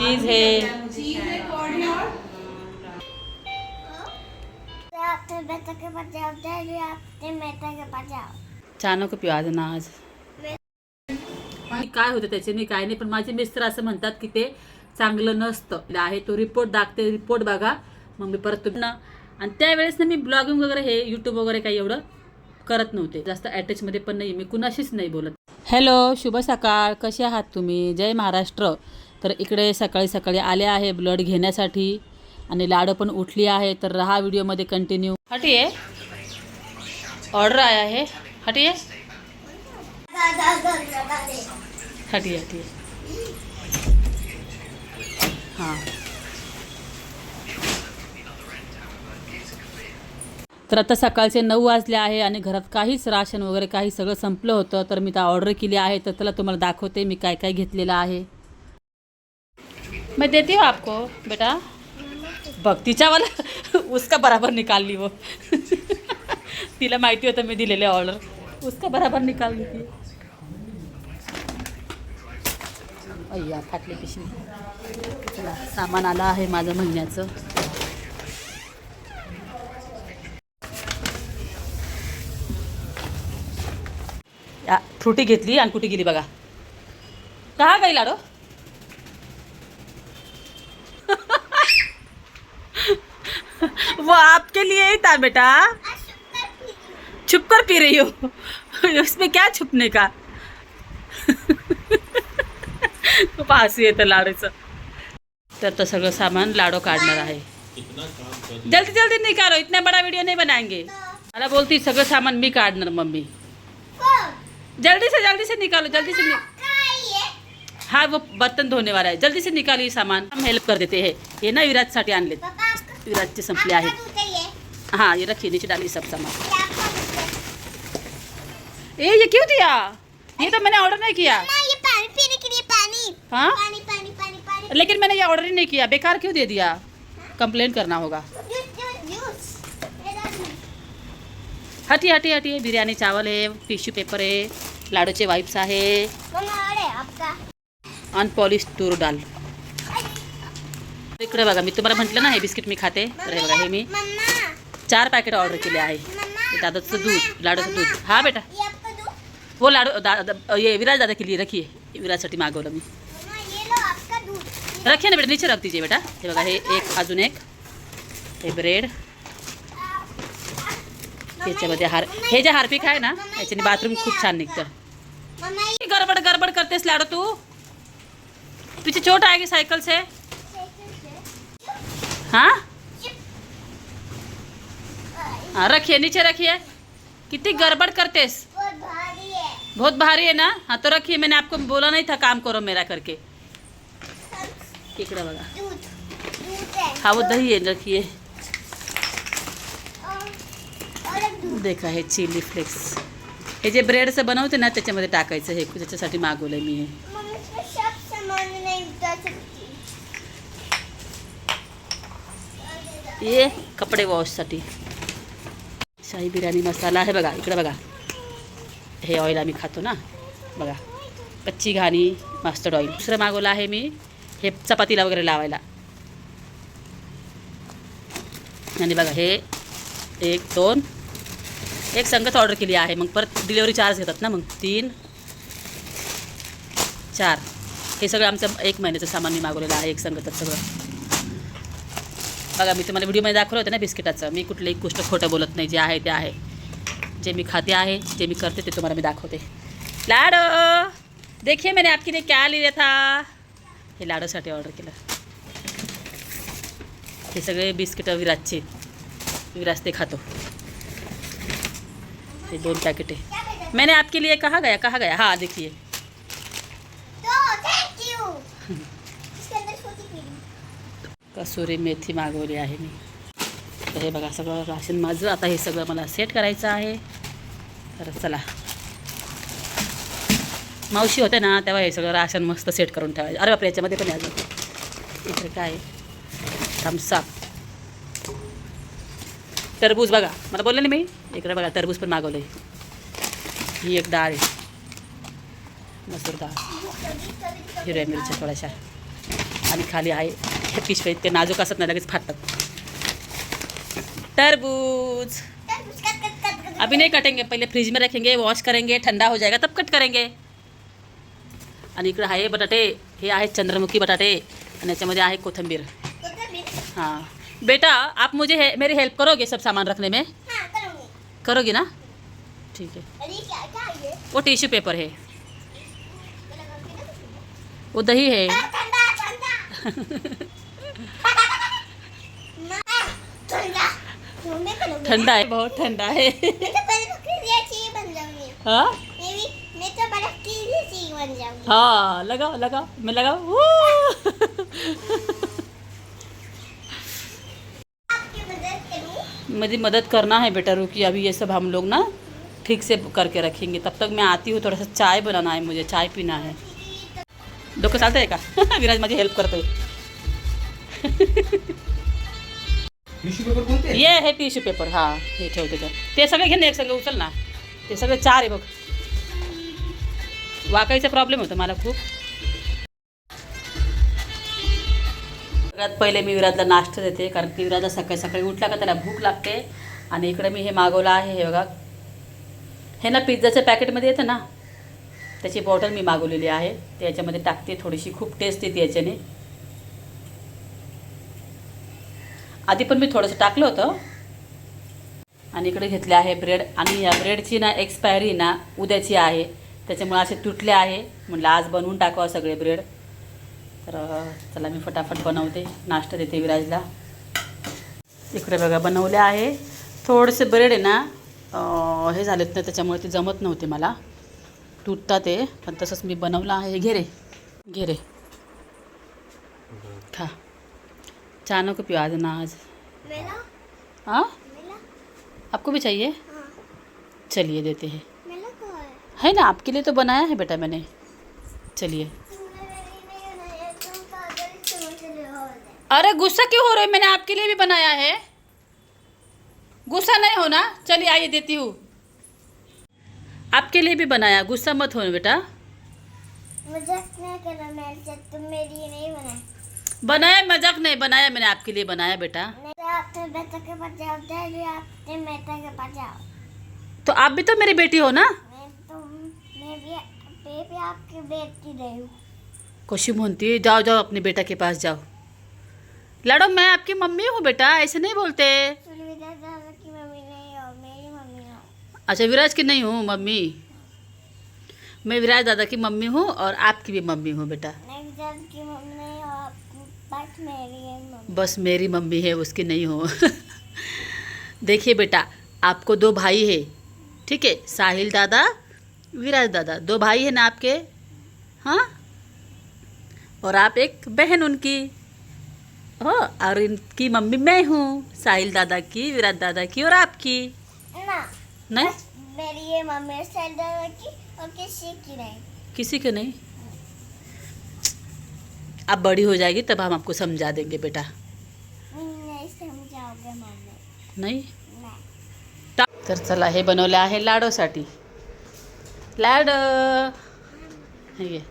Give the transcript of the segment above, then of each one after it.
चीज है। चीज है कौड़ी और? आपने बेटा के पास जाओ डैडी आपने बेटा के पास जाओ। चहा नको पिऊ आज ना आज। काय होतं त्याच्याने काय नाही पण माझे मिस्टर असं म्हणतात की ते चांगलं नसतं. आहे तो रिपोर्ट दाखते रिपोर्ट बघा. मग मी परत तुम्ही ना आणि त्यावेळेस ना मी ब्लॉगिंग वगैरे हे यूट्यूब वगैरे काही एवढं करत नव्हते. जास्त अटॅचमध्ये पण नाही मी कुणाशीच नाही बोलत. हॅलो शुभ सकाळ. कसे आहात तुम्ही? जय महाराष्ट्र. तर इकडे सकाळी सकाळी आले आहे ब्लड घेण्यासाठी आणि लाडं पण उठली आहे. तर हा व्हिडिओमध्ये कंटिन्यू हटिये. ऑर्डर आहे. है हटिये हटिये. हटी हां. तर आता सकाळचे नऊ वाजले आहे आणि घरात काहीच राशन वगैरे काही सगळं संपलं होतं. तर मी तर ऑर्डर केली आहे. तर त्याला तुम्हाला दाखवते मी काय काय घेतलेलं आहे. मैं देती हूँ आपको बेटा। बघ तिच्यावाला उसका बराबर निकाल ली वो. तिला माहिती होतं मी दिलेले ऑर्डर उसका बराबर निकाल ली ती. अय्या फाटली पिशवी. चला सामान आलं आहे माझं महिन्याचं या, फ्रुटी घेतली आणि कुठे गेली बघा. का गाई लाडो? वो आपके लिए ही था बेटा। छुप कर पी रही हो। उसमें क्या छुपने का? खूप हसू येतं लाडूचं तर तो सगळं सामान लाडो काढणार आहे। जल्दी जल्दी निकालो इतना बड़ा वीडियो नहीं बनाएँगे। मला बोलती, सगळं सामान मी काढणार, मम्मी। जल्दी से जल्दी से निकालो, जल्दी से. हाँ वो बर्तन धोने वाला है जल्दी से निकालिए सामान। हम हेल्प कर देते हैं। ये ना विराजसाठी आणले विराजचे संपले आहेत हाँ। ये? रखिए नीचे डालिए सब सामान। ए ये क्यों दिया? ये तो मैंने ऑर्डर नहीं किया। ये पानी पीने के लिए पानी। हाँ? पानी पानी पानी पानी। लेकिन मैंने ये ऑर्डर ही नहीं किया। बेकार क्यों दे दिया? कंप्लेन करना होगा। हटी हटी हटी। बिर्याणी चावल है टिश्यू पेपर है लाडूचे आहे। अरे आपका? अनपॉलिश तूर डाल इकडे बघा, मी तुम्हाला म्हटलं ना, हे बिस्किट मी खाते. तर हे हे चार पॅकेट ऑर्डर आहे. मम्मा हे दादाचं दूध, लाडूचं दूध. हा बेटा. ये वो लाडू ये, विराज दादा के लिए रखिए विराजसाठी मागवलं मी. ये रखिए ना बेटा, नीचे रख दीजिए बेटा. हे बघा, हे एक, अजून एक. हे ब्रेड याच्यामध्ये हार, हे जे हार्पिक आहे ना, याच्याने बाथरूम खूप छान ये गड़बड़ गड़बड़ करतेस लाडो तू. पीछे चोट आएगी साइकिल से? हाँ? हाँ रखिए, नीचे रखिए। कितनी गड़बड़ करतेस बहुत भारी है। बहुत भारी है ना? हाँ तो रखिए, मैंने आपको बोला नहीं था काम करो मेरा करके। दूध दूध है, वो दही आहे रखिए। देखा हे, चिली फ्लेक्स। हे जे ब्रेडचं बनवते ना त्याच्यामध्ये टाकायचं हे त्याच्यासाठी मागवलं मी हे। हे ये कपडे वॉशसाठी. शाही बिर्याणी मसाला आहे बघा इकडं बघा. हे ऑइल आम्ही खातो ना बघा. कच्ची घाणी मास्टर्ड ऑइल दुसरं मागवलं आहे मी हे चपातीला वगैरे लावायला. आणि बघा हे एक दोन. एक संगत ऑर्डर केली आहे मग परत डिलेवरी चार्ज घेतात ना मग तीन चार. हे सगळं आमचं एक महिन्याचं सामान मी मागवलेलं आहे एक संगतच सगळं. बघा मी तुम्हाला व्हिडिओमध्ये दाखवलं होतं ना बिस्किटाचं. मी कुठलीही गोष्ट खोटं बोलत नाही. जे आहे ते आहे. जे मी खाते आहे जे मी करते ते तुम्हाला मी दाखवते. लाडो! देखिए मैंने आपके लिए क्या लिया था. हे लाडूसाठी ऑर्डर केलं. हे सगळे बिस्किटं विराजचे. विराज ते खातो. हे दोन पॅकेट आहे. मैंने आपके लिए कहा गया? कहा गया? हाँ देखिए तो थैंक यू इसके अंदर छोटी पीली कसुरी मेथी मागवली आहे मी. तर हे बघा सगळं राशन माझं. आता हे सगळं मला सेट करायचं आहे. तर चला. मावशी होते ना तेव्हा हे सगळं राशन मस्त सेट करून ठेवायचं. अरे बापरे याच्यामध्ये पण यायचं. इकडे काय? थम्सअप टरबूज बघा. मला बोलले ना मी इकडे बघा टरबूज पण मागवलं आहे ही एक डाळ आहे. मसूर डाळ. हिरव्या मिरच्या थोड्याशा. आणि खाली आहे हे पिशवे ते नाजूक असत नाही लगेच फाटतात तरबूज। अभी नहीं कटेंगे पहले फ्रिज में रखेंगे वॉश करेंगे ठंडा हो जाएगा तब कट करेंगे। आणि इकडे आहे बटाटे? हे आहेत चंद्रमुखी बटाटे आणि याच्यामध्ये आहे कोथिंबीर। हाँ। बेटा आप मुझे हे, मेरी हेल्प करोगे सब सामान रखने में? हाँ करूँगी। करोगी ना? ठीक है। क्या क्या वो टिश्यू पेपर है। वो दही है। हाँ, ठंडा ठंडा माँ, ठंडा तो मैं करूँगी ठंडा है बहुत ठंडा है। मैं तो बर्फ की जैसी बन जाऊंगी हाँ? मैं भी मैं तो बर्फ की जैसी बन जाऊंगी हाँ लगाओ लगाओ मैं लगाओ आपकी मदद करूँ मेरी मदद करना है बेटा रुकी अभी ये सब हम लोग ना ठीक से करके रखेंगे। तब तक मैं आती हूँ थोड़ा सा चाय बनाना है मुझे चाय पीना है। डोकं चालतंय का? विराज माझी हेल्प करतोय टिश्यू पेपर कोणते? ये हे टिश्यू पेपर हा हे ठेवते तर. ते सगळे घे ना एक सगळं उचल ना. ते सगळे चार आहे बघ. वाकायचा प्रॉब्लेम होतो मला खूप. सगळ्यात पहिले मी विराजला नाश्ता देते कारण की विराजला सकाळी सकाळी उठला का त्याला भूक लागते. आणि इकडे मी हे मागवलं आहे हे बघा. हे ना पिझ्झाच्या पॅकेटमध्ये येतं ना? त्याची बॉटल मी मागवलेली आहे. ते याच्यामध्ये टाकते थोडीशी खूप टेस्ट येते याच्याने. आधी पण मी थोडंसं टाकलं होतं. आणि इकडे घेतले आहे ब्रेड. आणि या ब्रेडची ना एक्सपायरी ना उद्याची आहे. त्याच्यामुळे असे तुटले आहे. म्हटलं आज बनवून टाकावं सगळे ब्रेड. तर चला मी फटाफट बनवते. नाश्ता देते विराजला. इकडे बघा बनवले आहे. थोडेसे ब्रेड आहे ना हे झालेत ना त्याच्यामुळे ते जमत नव्हते मला. तुटतात ते पण तसंच मी बनवलं आहे. घे रे. घे रे. खा. चहा नको पिऊ आज। ना आज हाँ आपको भी चाहिए? हाँ। चलिए देते हैं। है? है ना आपके लिए तो बनाया है बेटा मैंने। चलिए। बनाया अरे गुस्सा क्यों हो रहे हो? मैंने आपके लिए भी बनाया है। गुस्सा नहीं होना। चलिए आइए देती हूँ। आपके लिए भी बनाया। गुस्सा मत हो बेटा। मज़ाक नहीं करना तुम मेरी नहीं बनाए बनाया मजाक नहीं बनाया मैंने आपके लिए बनाया बेटा। नहीं तो आप तो बेटा के पास जाओ डैडी आप तो बेटा के पास जाओ तो आप भी तो मेरी बेटी हो ना? मैं तो मैं भी मैं भी आपकी बेटी रही हूँ। खुशी म्हणती जाओ जाओ अपने बेटा के पास जाओ। लाडो मैं आपकी मम्मी हूँ बेटा ऐसे नहीं बोलते। सुलविदा दादा की मम्मी नहीं हो मेरी मम्मी हो। अच्छा विराज की नहीं हूँ मम्मी। मैं विराज दादा की मम्मी हूँ और आपकी भी मम्मी हूँ बेटा। मेरी बस मेरी मम्मी है उसकी नहीं हो। देखिए बेटा आपको दो भाई है ठीक है? साहिल दादा विराज दादा दो भाई है ना आपके? हाँ? और आप एक बहन उनकी। हो और इनकी मम्मी मैं हूँ साहिल दादा की विराज दादा की और आपकी? ना नहीं? मेरी ये मम्मी साहिल दादा की और किसी की नहीं। किसी के नहीं? आप बड़ी हो जाएगी तब हम आपको समझा देंगे बेटा। नहीं समझाओगे मम्मी। नाही? तर चला हे बनवले आहे लाडोसाठी। लाड। हे.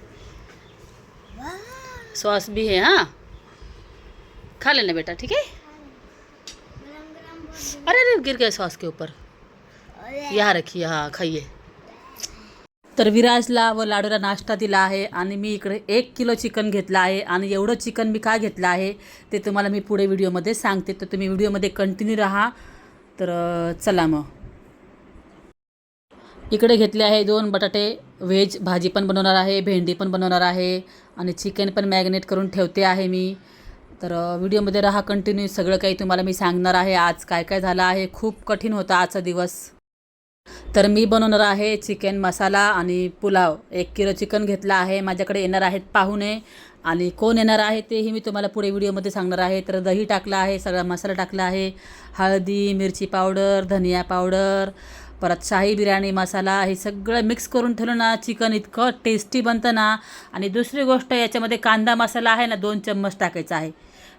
सॉस भी है हाँ? खा लेना बेटा ठीक है अरे अरे गिर गया सॉस के ऊपर। यहाँ रखिए हाँ खाइए। तर विराजला व लाडूला नाश्ता दिला आहे आणि मी इकडे एक किलो चिकन घेतलं आहे आणि एवढं चिकन मी का घेतलं आहे ते तुम्हाला मी पुढे व्हिडिओमध्ये सांगते. तर तुम्ही व्हिडिओमध्ये कंटिन्यू राहा. तर चला मग. इकडे घेतले आहे दोन बटाटे. व्हेज भाजी पण बनवणार आहे भेंडी पण बनवणार आहे आणि चिकन पण मॅग्नेट करून ठेवते आहे मी. तर व्हिडिओमध्ये राहा कंटिन्यू सगळं काही तुम्हाला मी सांगणार आहे. आज काय काय झालं आहे? खूप कठीण होता आजचा दिवस. तर मी बनवणार आहे चिकन मसाला आणि पुलाव. एक किलो चिकन घेतला आहे. माझ्याकडे येणार आहेत पाहुणे. आणि कोण येणार आहे तेही मी तुम्हाला पुढे व्हिडिओमध्ये सांगणार आहे. तर दही टाकलं आहे सगळा मसाला टाकला आहे. हळदी मिरची पावडर धनिया पावडर परत शाही बिर्याणी मसाला. हे सगळं मिक्स करून ठेवलं ना चिकन इतकं टेस्टी बनतं ना. आणि दुसरी गोष्ट याच्यामध्ये कांदा मसाला आहे ना दोन चम्मच टाकायचा आहे.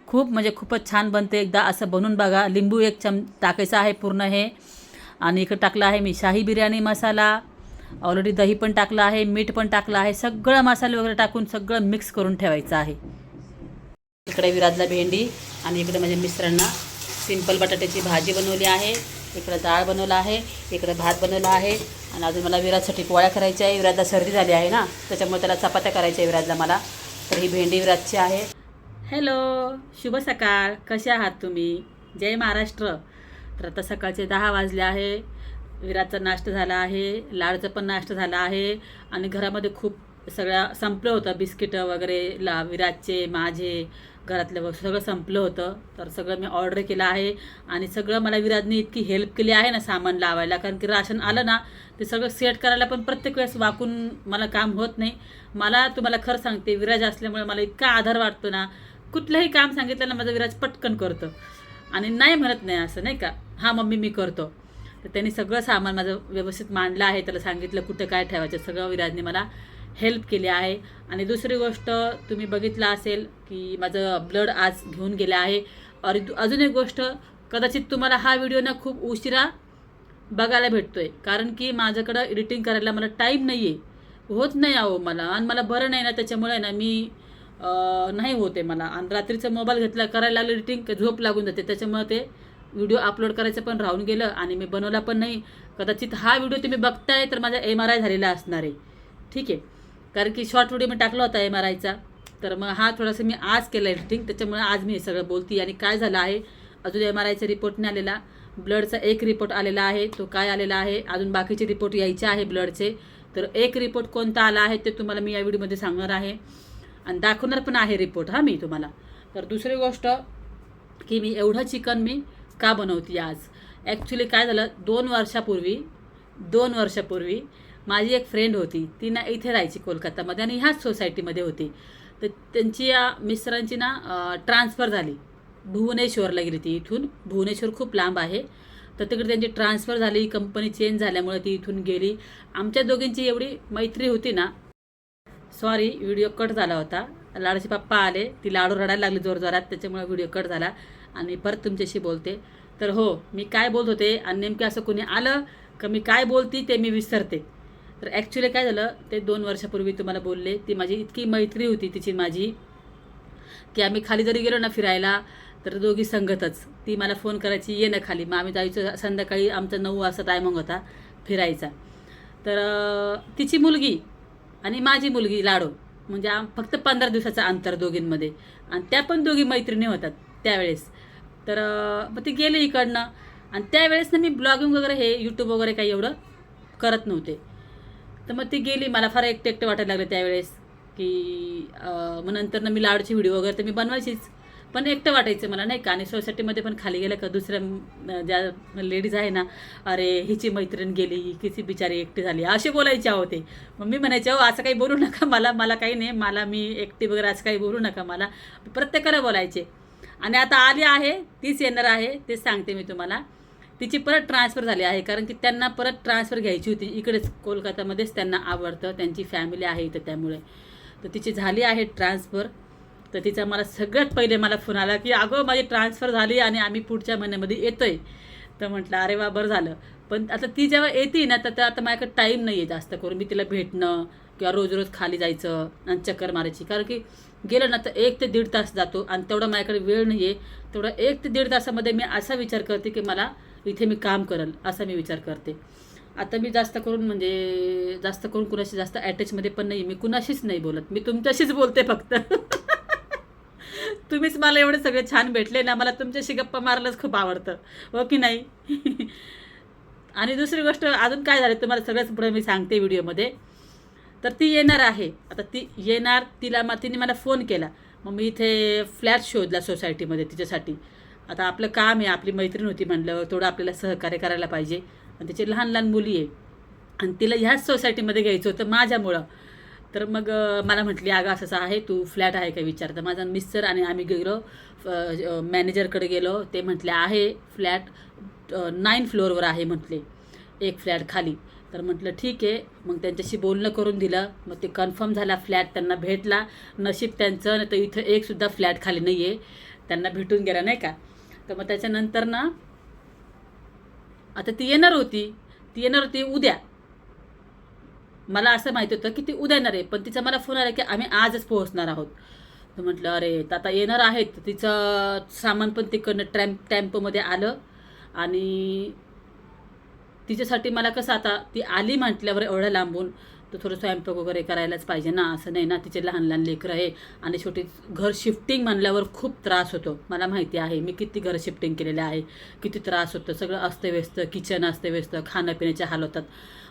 खूप म्हणजे खूपच छान बनते. एकदा असं बनवून बघा. लिंबू एक चम टाकायचं आहे पूर्ण हे. आणि इकडं टाकलं आहे मी शाही बिर्याणी मसाला. ऑलरेडी दही पण टाकलं आहे मीठ पण टाकलं आहे. सगळं मसाले वगैरे टाकून सगळं मिक्स करून ठेवायचं आहे. इकडे विराजला भेंडी आणि इकडे माझ्या मिस्त्रांना सिंपल बटाट्याची भाजी बनवली आहे. इकडं डाळ बनवला आहे इकडं भात बनवला आहे. आणि अजून मला विराजसाठी पोळ्या करायच्या आहे. विराजला सर्दी झाली आहे ना त्याच्यामुळे त्याला चपात्या करायच्या आहे विराजला मला. तर ही भेंडी विराजची आहे. हॅलो शुभ सकाळ. कसे आहात तुम्ही? जय महाराष्ट्र. तर आता सकाळचे दहा वाजले आहे. विराजचा नाश्ता झाला आहे. लाडचा पण नाश्ता झाला आहे. आणि घरामध्ये खूप सगळ्या संपलं होतं. बिस्किटं वगैरे ला विराजचे माझे घरातलं सगळं संपलं होतं. तर सगळं मी ऑर्डर केलं आहे. आणि सगळं मला विराजने इतकी हेल्प केली आहे ना सामान लावायला. कारण की राशन आलं ना ते सगळं सेट करायला पण प्रत्येक वेळेस वाकून मला काम होत नाही. मला तुम्हाला खरं सांगते विराज असल्यामुळे मला इतका आधार वाटतो ना कुठलंही काम सांगितलं ना माझं विराज पटकन करतं. आणि नाही म्हणत नाही असं नाही का? हां मम्मी मी करतो. तर त्यांनी सगळं सामान माझं व्यवस्थित मांडलं आहे. त्याला सांगितलं कुठं काय ठेवायचं सगळं विराजने मला हेल्प केली आहे. आणि दुसरी गोष्ट तुम्ही बघितलं असेल की माझं ब्लड आज घेऊन गेलं आहे. आणि दु- अजून एक गोष्ट कदाचित तुम्हाला हा व्हिडिओ ना खूप उशिरा बघायला भेटतोय. कारण की माझ्याकडं एडिटिंग करायला मला टाईम नाही आहे होत नाही आहो मला. आणि मला बरं नाही ना त्याच्यामुळे ना मी नाही होते मला. आणि रात्रीचा मोबाईल घेतला करायला लागलं एडिटिंग झोप लागून जाते. त्याच्यामुळे ते व्हिडिओ अपलोड करायचं पण राहून गेलं आणि मी बनवला पण नाही. कदाचित हा व्हिडिओ तुम्ही बघताय तर माझा एम आर आय झालेला असणार आहे. ठीक आहे. कारण की शॉर्ट व्हिडिओ मी टाकला होता एम आर आयचा तर मग हा थोडासा मी आज केला एडिटिंग त्याच्यामुळे आज मी हे सगळं बोलते आणि काय झालं आहे? अजून एम आर आयचा रिपोर्ट नाही आलेला. ब्लडचा एक रिपोर्ट आलेला आहे. तो काय आलेला आहे? अजून बाकीचे रिपोर्ट यायचे आहे ब्लडचे तर एक रिपोर्ट कोणता आला आहे ते तुम्हाला मी या व्हिडिओमध्ये सांगणार आहे. आणि दाखवणार पण आहे रिपोर्ट हा मी तुम्हाला. तर दुसरी गोष्ट की मी एवढं चिकन मी का बनवते आज? ॲक्च्युली काय झालं दोन वर्षापूर्वी दोन वर्षापूर्वी माझी एक फ्रेंड होती ती ना इथे राहायची कोलकातामध्ये आणि ह्याच सोसायटीमध्ये होती. तर त्यांची या मिस्टरांची ना ट्रान्सफर झाली. भुवनेश्वरला गेली ती इथून. भुवनेश्वर खूप लांब आहे. तर तिकडे त्यांची ट्रान्सफर झाली कंपनी चेंज झाल्यामुळे ती इथून गेली. आमच्या दोघींची एवढी मैत्री होती ना. सॉरी व्हिडिओ कट झाला होता. लाडूचे पप्पा आले. ती लाडू रडायला लागली जोरजोरात. त्याच्यामुळे व्हिडिओ कट झाला. आणि परत तुमच्याशी बोलते. तर हो मी काय बोलत होते आणि नेमकं असं कोणी आलं का मी काय बोलती ते मी विसरते. तर ॲक्च्युली काय झालं ते दोन वर्षापूर्वी तुम्हाला बोलले ती माझी इतकी मैत्री होती तिची माझी की आम्ही खाली जरी गेलो ना फिरायला तर दोघी संगतच. ती मला फोन करायची ये ना खाली. मग आम्ही जायचं संध्याकाळी आमचा नऊ वाजता टायमिंग होता फिरायचा. तर तिची मुलगी आणि माझी मुलगी लाडो. म्हणजे आम फक्त पंधरा दिवसाचं अंतर दोघींमध्ये. आणि त्या पण दोघी मैत्रिणी होतात त्यावेळेस. तर मग ती गेले इकडनं. आणि त्यावेळेस ना मी ब्लॉगिंग वगैरे हे यूट्यूब वगैरे काही एवढं करत नव्हते. तर मग ती गेली. मला फार एकटे एकटे वाटायला लागलं त्यावेळेस की मग नंतर ना मी लाडूची व्हिडिओ वगैरे तर मी बनवायचीच. पण एकटं वाटायचं मला नाही का? आणि सोसायटीमध्ये पण खाली गेलं का दुसऱ्या ज्या लेडीज आहे ना अरे हिची मैत्रीण गेली किती बिचारी एकटी झाली. असे बोलायचे आहो ते. मग मी म्हणायचे हो असं काही बोलू नका मला मला काही नाही. मला मी एकटी वगैरे असं काही बोलू नका मला. प्रत्येकाला बोलायचे. आणि आता आली आहे तीच येणार आहे तेच सांगते मी तुम्हाला. तिची परत ट्रान्सफर झाली आहे कारण की त्यांना परत ट्रान्सफर घ्यायची होती. इकडेच कोलकातामध्येच त्यांना आवडतं त्यांची फॅमिली आहे इथं त्यामुळे. तर तिची झाली आहे ट्रान्सफर तर तिचा मला सगळ्यात पहिले मला फोन आला की अगं माझी ट्रान्सफर झाली आणि आम्ही पुढच्या महिन्यामध्ये येतो आहे तर म्हटलं अरे वा बरं झालं. पण आता ती जेव्हा येते ना तर त्या आता माझ्याकडे टाईम नाही आहे जास्त करून. मी तिला भेटणं किंवा रोज रोज खाली जायचं आणि चक्कर मारायची. कारण की गेलं ना तर एक ते दीड तास जातो आणि तेवढा माझ्याकडे वेळ नाही आहे तेवढा एक ते दीड तासामध्ये मी असा विचार करते की मला इथे मी काम करेल असा मी विचार करते. आता मी जास्त करून म्हणजे जास्त करून कुणाशी जास्त अटॅचमध्ये पण नाही मी कुणाशीच नाही बोलत. मी तुमच्याशीच बोलते फक्त. तुम्हीच मला एवढे सगळे छान भेटले ना मला तुमच्याशी गप्पा मारायलाच खूप आवडतं. हो की नाही? आणि दुसरी गोष्ट अजून काय झालं तुम्हाला सगळ्याच पुढे मी सांगते व्हिडिओमध्ये तर ती येणार आहे. आता ती येणार तिला मग तिने मला फोन केला. मग मी इथे फ्लॅट शोधला सोसायटीमध्ये तिच्यासाठी. आता आपलं काम आहे आपली मैत्रीण होती म्हणलं थोडं आपल्याला सहकार्य करायला पाहिजे. आणि तिची लहान लहान मुली आहे. आणि तिला ह्याच सोसायटीमध्ये घ्यायचं होतं माझ्यामुळं. तर मग मला म्हटली अगं असं असं आहे तू फ्लॅट आहे का विचार? तर माझा मिस्टर आणि आम्ही गेलो. मॅनेजरकडे गेलो. ते म्हटले आहे फ्लॅट नाईन फ्लोअरवर आहे म्हटले. एक फ्लॅट खाली. तर म्हटलं ठीक आहे. मग त्यांच्याशी बोलणं करून दिलं. मग ते कन्फर्म झाला फ्लॅट त्यांना भेटला. नशीब त्यांचं नाही तर इथं एकसुद्धा फ्लॅट खाली नाही आहे त्यांना भेटून गेला नाही का? तर मग त्याच्यानंतर ना आता ती येणार होती. ती येणार होती उद्या. मला असं माहिती होतं की ती उद्या येणार आहे. पण तिचा मला फोन आला की आम्ही आजच पोहोचणार आहोत. तर म्हटलं अरे तर आता येणार आहेत. तिचं सामान पण तिकडनं ट्रॅम्प टॅम्पोमध्ये आलं. आणि तिच्यासाठी मला कसं आता ती आली म्हटल्यावर एवढ्या लांबून तर थोडं स्वयंपाक वगैरे करायलाच पाहिजे ना असं नाही ना तिचे लहान लहान लेकरं आहे आणि शेवटी घर शिफ्टिंग म्हणल्यावर खूप त्रास होतो. मला माहिती आहे मी किती घर शिफ्टिंग केलेलं आहे किती त्रास होतो. सगळं अस्तव्यस्त किचन अस्तव्यस्त खाण्यापिण्याचे हाल होतात.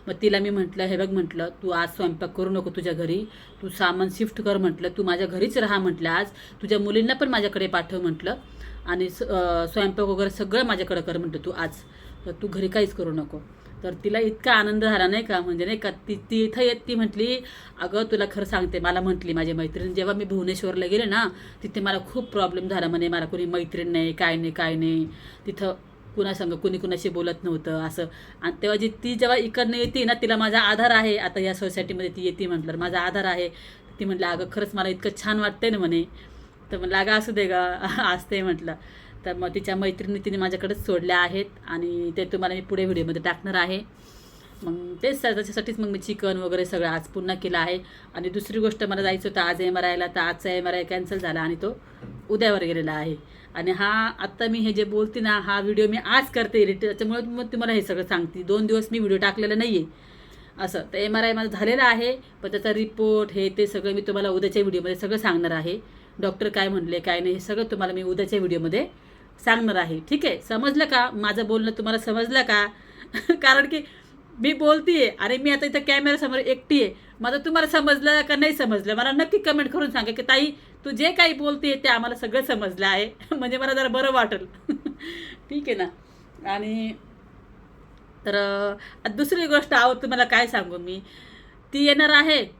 मग तिला मी म्हटलं हे बघ म्हटलं तू आज स्वयंपाक करू नको तुझ्या घरी तू सामान शिफ्ट कर म्हटलं तू माझ्या घरीच राहा म्हटलं आज तुझ्या मुलींना पण माझ्याकडे पाठव म्हटलं आणि स- स्वयंपाक वगैरे सगळं माझ्याकडे कर म्हटलं तू आज. तर तू घरी काहीच करू नको. तर तिला इतका आनंद झाला नाही का? म्हणजे नाही का ती ती इथं येत ती म्हटली अगं तुला खरं सांगते मला म्हटली माझी मैत्रीण जेव्हा मी भुवनेश्वरला गेले ना तिथे मला खूप प्रॉब्लेम झाला म्हणे मला कोणी मैत्रीण नाही काय नाही काय नाही. तिथं कुणासंग कुणी कुणाशी बोलत नव्हतं असं. आणि तेव्हा जी ती जेव्हा इकडनं येते ना तिला माझा आधार आहे. आता या सोसायटीमध्ये ती येते म्हटलं माझा आधार आहे. ती म्हटलं अगं खरंच मला इतकं छान वाटतंय ना म्हणे. तर म्हटलं अगं असू दे गं असते म्हटलं. तर मग तिच्या मैत्रिणी तिने माझ्याकडेच सोडल्या आहेत आणि ते तुम्हाला मी पुढे व्हिडिओमध्ये टाकणार आहे. मग तेच त्याच्यासाठीच मग मी चिकन वगैरे सगळं आज पुन्हा केलं आहे. आणि दुसरी गोष्ट मला जायचं होतं आज एम आर आयला तर आजचा एम आर आय कॅन्सल झाला आणि तो उद्यावर गेलेला आहे. आणि हा आत्ता मी हे जे बोलते ना हा व्हिडिओ मी आज करते एडिट त्याच्यामुळे मग तुम्हाला हे सगळं सांगते. दोन दिवस मी व्हिडिओ टाकलेला नाही आहे असं. तर एम आर आय माझं झालेलं आहे. पण त्याचा रिपोर्ट हे ते सगळं मी तुम्हाला उद्याच्या व्हिडिओमध्ये सगळं सांगणार आहे. डॉक्टर काय म्हणले काय नाही हे सगळं तुम्हाला मी उद्याच्या व्हिडिओमध्ये सांगणार आहे. ठीक आहे? समजलं का? माझं बोलणं तुम्हाला समजलं का? कारण की मी बोलतीये. आणि मी आता इथं कॅमेऱ्यासमोर एकटी आहे. माझं तुम्हाला समजलं का नाही समजलं? मला नक्की कमेंट करून सांगा की ताई तू जे काही बोलते ते आम्हाला सगळं समजलं आहे. म्हणजे मला जरा बरं वाटेल. ठीक आहे ना? आणि तर दुसरी गोष्ट आहोत तुम्हाला काय सांगू मी? ती येणार आहे.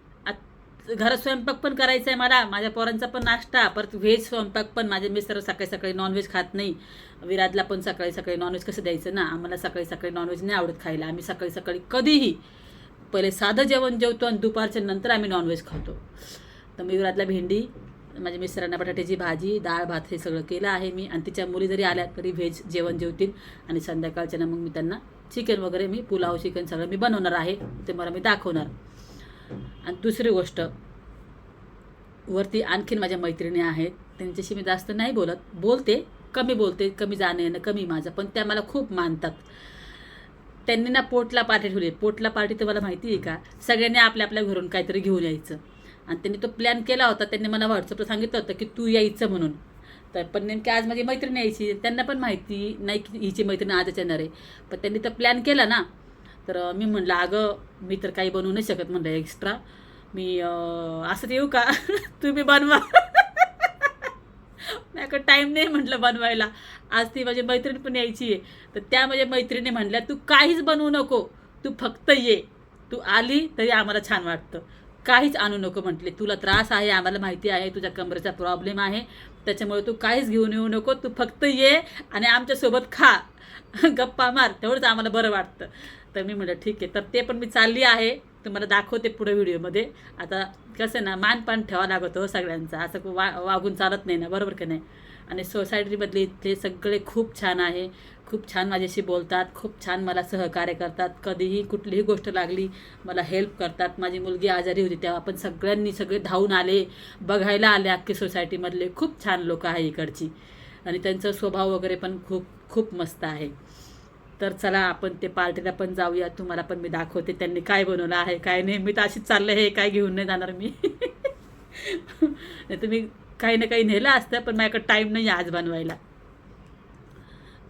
घरात स्वयंपाक पण करायचा आहे मला. माझ्या पोरांचा पण नाश्ता परत व्हेज स्वयंपाक पण. माझे मिस्टर सकाळी सकाळी नॉनव्हेज खात नाही. विराजला पण सकाळी सकाळी नॉनव्हेज कसं द्यायचं ना? आम्हाला सकाळी सकाळी नॉनव्हेज नाही आवडत खायला. आम्ही सकाळी सकाळी कधीही पहिले साधं जेवण जेवतो आणि दुपारच्या नंतर आम्ही नॉनव्हेज खातो. तर मी विराजला भेंडी माझ्या मिस्टरांना बटाट्याची भाजी डाळ भात हे सगळं केलं आहे मी. आणि तिच्या मुली जरी आल्या तरी व्हेज जेवण जेवतील. आणि संध्याकाळच्या ना मग मी त्यांना चिकन वगैरे मी पुलाव चिकन सगळं मी बनवणार आहे. ते मला मी दाखवणार. आणि दुसरी गोष्ट वरती आणखीन माझ्या मैत्रिणी आहेत त्यांच्याशी मी जास्त नाही बोलत. बोलते कमी बोलते कमी जाणं येणं कमी माझं पण त्या मला खूप मानतात. त्यांनी ना पोटला पार्टी ठेवली. पोटला पार्टी तर मला माहिती आहे का? सगळ्यांनी आपल्या आपल्या घरून काहीतरी घेऊन यायचं. आणि त्यांनी तो प्लॅन केला होता. त्यांनी मला व्हॉट्सअपला सांगितलं होतं की तू यायचं म्हणून. तर पण नेमकी आज माझी मैत्रीण यायची. त्यांना पण माहिती नाही की हिची मैत्रीण आजच येणार आहे. पण त्यांनी तर प्लॅन केला ना. तर मी म्हणलं अगं मी तर काही बनवू नाही शकत म्हणलं एक्स्ट्रा मी असं येऊ का? तुम्ही बनवा. माझ्याकडे टाईम नाही म्हटलं बनवायला. आज ती माझी मैत्रीण पण यायची आहे. तर त्या माझ्या मैत्रिणी म्हणल्या तू काहीच बनवू नको. तू फक्त ये. तू आली तरी आम्हाला छान वाटतं. काहीच आणू नको म्हटले. तुला त्रास आहे आम्हाला माहिती आहे तुझ्या कमरेचा प्रॉब्लेम आहे. त्याच्यामुळे तू काहीच घेऊन येऊ नको. तू फक्त ये आणि आमच्यासोबत खा. गप्पा मार. तेवढंच आम्हाला बरं वाटतं. तर मी म्हटलं ठीक आहे. तर ते पण मी चालली आहे. तुम्हाला दाखवते पुढे व्हिडिओमध्ये. आता कसं ना मानपान ठेवा लागतो हो सगळ्यांचा. असं वा वागून चालत नाही ना बरोबर का नाही? आणि सोसायटीमधले इथले सगळे खूप छान आहे. खूप छान माझ्याशी बोलतात. खूप छान मला सहकार्य करतात. कधीही कुठलीही गोष्ट लागली मला हेल्प करतात. माझी मुलगी आजारी होती तेव्हा आपण सगळ्यांनी सगळे धावून आले. बघायला आले अख्खी सोसायटीमधले. खूप छान लोक आहे इकडची. आणि त्यांचा स्वभाव वगैरे पण खूप खूप मस्त आहे. तर चला आपण ते पार्टीला पण जाऊया. तुम्हाला पण मी दाखवते त्यांनी काय बनवलं आहे काय नाही. मी तर अशीच चाललं हे काय घेऊन नाही जाणार मी. नाही तुम्ही काही ना काही नेलं असतं पण माझ्याकडे टाईम नाही आहे आज बनवायला.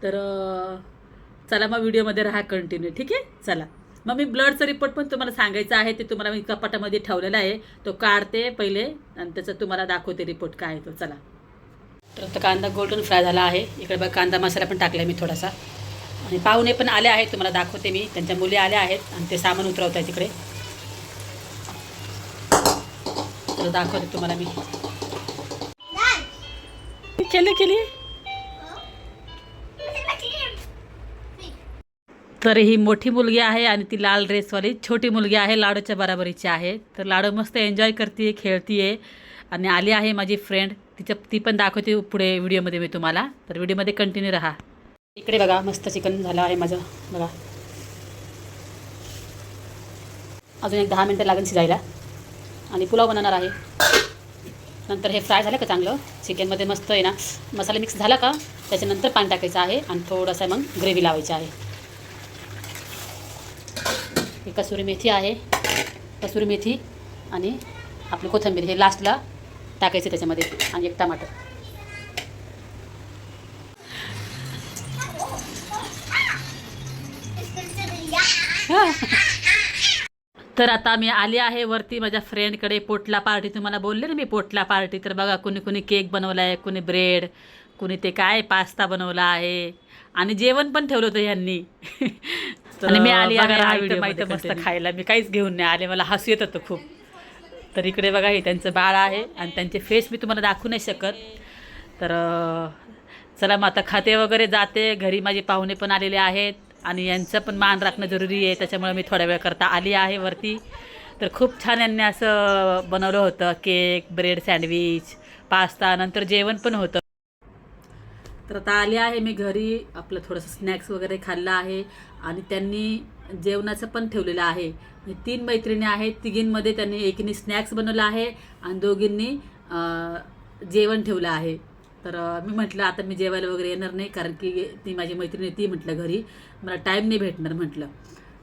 तर चला मग व्हिडिओमध्ये राहा कंटिन्यू ठीक आहे? चला. मग मी ब्लडचा रिपोर्ट पण तुम्हाला सांगायचा आहे ते तुम्हाला मी कपाटामध्ये ठेवलेला आहे. तो काढते पहिले आणि त्याचा तुम्हाला दाखवते रिपोर्ट काय आहे तो. चला. तर आता कांदा गोल्डन फ्राय झाला आहे. इकडे बघा कांदा मसाला पण टाकला मी थोडासा. आणि पाहुणे पण आले आहेत तुम्हाला दाखवते मी. त्यांच्या मुली आल्या आहेत आणि ते सामान उतरवत आहे तिकडे तर दाखवते तुम्हाला मी. केली केली? तर ही मोठी मुलगी आहे आणि ती लाल ड्रेसवाली. छोटी मुलगी आहे लाडूच्या बराबरीची आहे. तर लाडू मस्त एन्जॉय करते खेळतीये. आणि आली आहे माझी फ्रेंड तिच्या ती पण दाखवते पुढे व्हिडिओमध्ये मी तुम्हाला. तर व्हिडिओमध्ये कंटिन्यू राहा. इकडे बघा मस्त चिकन झालं आहे माझं बघा. अजून एक दहा मिनटं लागेल शिजायला. आणि पुलाव बनवणार आहे. नंतर हे फ्राय झालं का चांगलं? चिकनमध्ये मस्त आहे ना मसाला मिक्स झाला का त्याच्यानंतर पाणी टाकायचं आहे आणि थोडंसं मग ग्रेव्ही लावायची आहे. ही कसुरी मेथी आहे. कसुरी मेथी आणि आपली कोथिंबीर हे लास्टला टाकायचं त्याच्यामध्ये. आणि एक टमाटर. तर आता मी आले आहे वरती माझ्या फ्रेंडकडे पोटला पार्टी तुम्हाला बोलले ना मी पोटला पार्टी तर बघा कुणी कुणी केक बनवला आहे कुणी ब्रेड कुणी ते काय पास्ता बनवला आहे. आणि जेवण पण ठेवलं होतं यांनी. आणि मी आली आहे मध्ये मस्त. खायला. मी काहीच घेऊन नाही आले. मला हसू येत होतं खूप. तर इकडे बघा हे त्यांचं बाळ आहे आणि त्यांचे फेस मी तुम्हाला दाखवू नाही शकत. तर चला मग आता खाते वगैरे जाते. घरी माझे पाहुणे पण आलेले आहेत. आणि यांचं पण मान राखणं जरुरी आहे. त्याच्यामुळे मी थोड्या वेळाकरता आली आहे वरती. तर खूप छान यांनी असं बनवलं होतं. केक ब्रेड सँडविच पास्ता नंतर जेवण पण होतं. तर आता आले आहे मी घरी. आपलं थोडंसं स्नॅक्स वगैरे खाल्लं आहे. आणि त्यांनी जेवणाचं पण ठेवलेलं आहे. तीन मैत्रिणी आहेत. तिघींमध्ये त्यांनी एकीने स्नॅक्स बनवलं आहे. आणि दोघींनी जेवण ठेवलं आहे. तर मी म्हटलं आता मी जेवायला वगैरे येणार नाही कारण की ती माझी मैत्रिणी ती म्हटलं घरी. मला टाईम नाही भेटणार म्हटलं.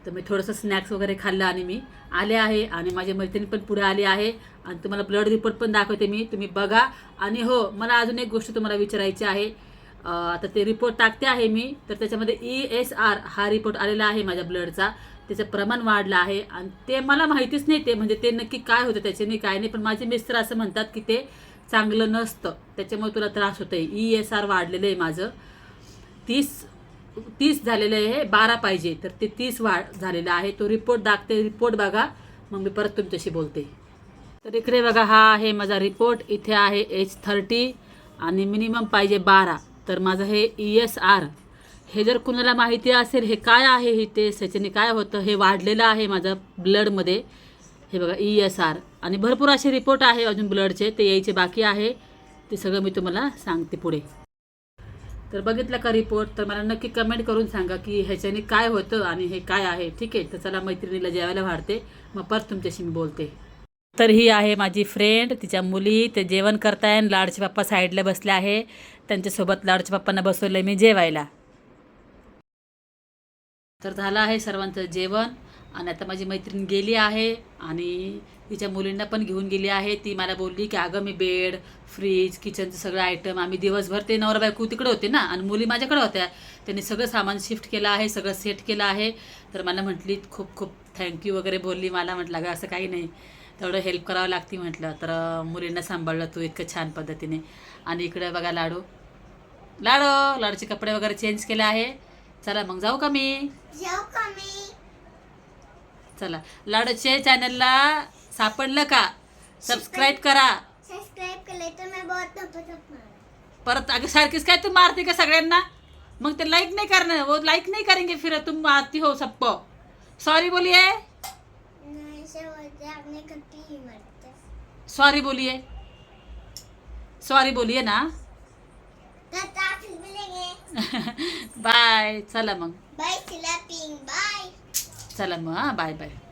तर मी थोडंसं स्नॅक्स वगैरे खाल्लं आणि मी आले आहे आणि माझी मैत्रिणी पण पुढे आली आहे आणि तुम्हाला ब्लड रिपोर्ट पण दाखवते मी. तुम्ही बघा. आणि हो मला अजून एक गोष्ट तुम्हाला विचारायची आहे. आता ते रिपोर्ट टाकते आहे मी तर त्याच्यामध्ये ई एस आर हा रिपोर्ट आलेला आहे माझ्या ब्लडचा त्याचं प्रमाण वाढलं आहे आणि ते मला माहितीच नाही ते म्हणजे ते नक्की काय होतं त्याच्याने काय नाही पण माझे मिस्टर असं म्हणतात की ते चांगलं नसतं. त्याच्यामुळे तुला त्रास होतो आहे ई एस आर वाढलेलं आहे माझं. तीस तीस झालेलं आहे बारा पाहिजे. तर ते तीस वाढ झालेलं आहे. तो रिपोर्ट दाखते रिपोर्ट बघा. मग मी परत तुमच्याशी बोलते. तर इकडे बघा हा आहे माझा रिपोर्ट इथे आहे एच थर्टी आणि मिनिमम पाहिजे बारा. तर माझं हे ई एस आर हे जर कुणाला माहिती असेल हे काय आहे हे ते त्याच्याने काय होतं? हे वाढलेलं आहे माझं ब्लडमध्ये हे बघा ई एस आर आणि भरपूर असे रिपोर्ट आहे अजून ब्लडचे ते यायचे बाकी आहे. ते सगळं मी तुम्हाला सांगते पुढे. तर बघितलं का रिपोर्ट तर मला नक्की कमेंट करून सांगा की ह्याच्याने काय होतं आणि हे काय आहे. ठीक आहे? तर चला मैत्रिणीला जेवायला वाढते. मग परत तुमच्याशी मी बोलते. तर ही आहे माझी फ्रेंड तिच्या मुली. ते जेवण करताय आणि लाडचे पप्पा साईडला बसले आहे. त्यांच्यासोबत लाडच्या पप्पांना बसवलं मी जेवायला. तर झालं आहे सर्वांचं जेवण. आणि आता माझी मैत्रीण गेली आहे आणि तिच्या मुलींना पण घेऊन गेली आहे. ती मला बोलली की अगं मी बेड फ्रीज किचनचं सगळं आयटम आम्ही दिवसभर ते नवरा बायको तिकडे होते ना आणि मुली माझ्याकडे होत्या. त्यांनी सगळं सामान शिफ्ट केलं आहे सगळं सेट केलं आहे. तर मला म्हटली खूप खूप थँक्यू वगैरे बोलली मला. म्हटलं अगं असं काही नाही. तेवढं हेल्प करावं लागते. म्हटलं तर मुलींना सांभाळलं तू इतकं छान पद्धतीने. आणि इकडे बघा लाडू. लाडू लाडूचे कपडे वगैरे चेंज केले आहे. चला मग जाऊ का मी? जाऊ का मी? चला. लाडूचे चॅनलला सापडलं का? सबस्क्राईब करा. सब्सक्राइब कर ले तो मैं बहुत धपधप मारा परत अगं सारखीच काय तू मारते का सगळ्यांना? मग ते लाईक नाही करणार वो लाईक नहीं करेंगे फिर तुम मारती हो सबको. सॉरी बोलिए. सॉरी बोलिए. सॉरी बोलिए ना. बाय चला मग. बाय चला मग बाय बाय